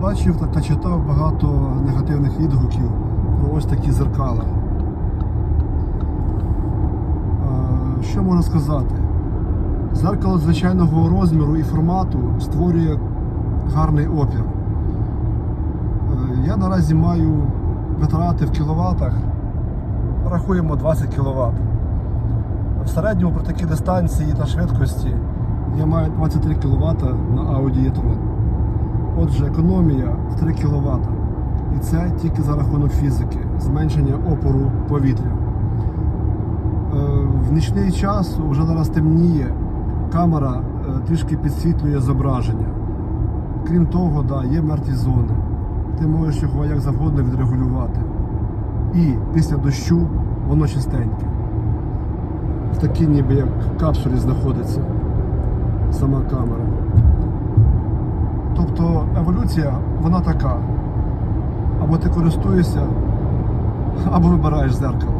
бачив та, та читав багато негативних відгуків про ось такі зеркала. Е, Що можна сказати? Зеркало звичайного розміру і формату створює гарний опір. Е, Я наразі маю витрати в кіловатах, рахуємо 20 кВт. В середньому при такій дистанції та швидкості я маю 23 кВт на Audi e-tron. Отже, економія в 3 кВт. І це тільки за рахунок фізики, зменшення опору повітря. Е, В нічний час вже зараз темніє, камера е, трішки підсвітлює зображення. Крім того, да, є мертві зони. Ти можеш його як завгодно відрегулювати. І після дощу воно чистеньке. В такій ніби як капсулі знаходиться сама камера. Тобто еволюція, вона така. Або ти користуєшся, або вибираєш зеркало.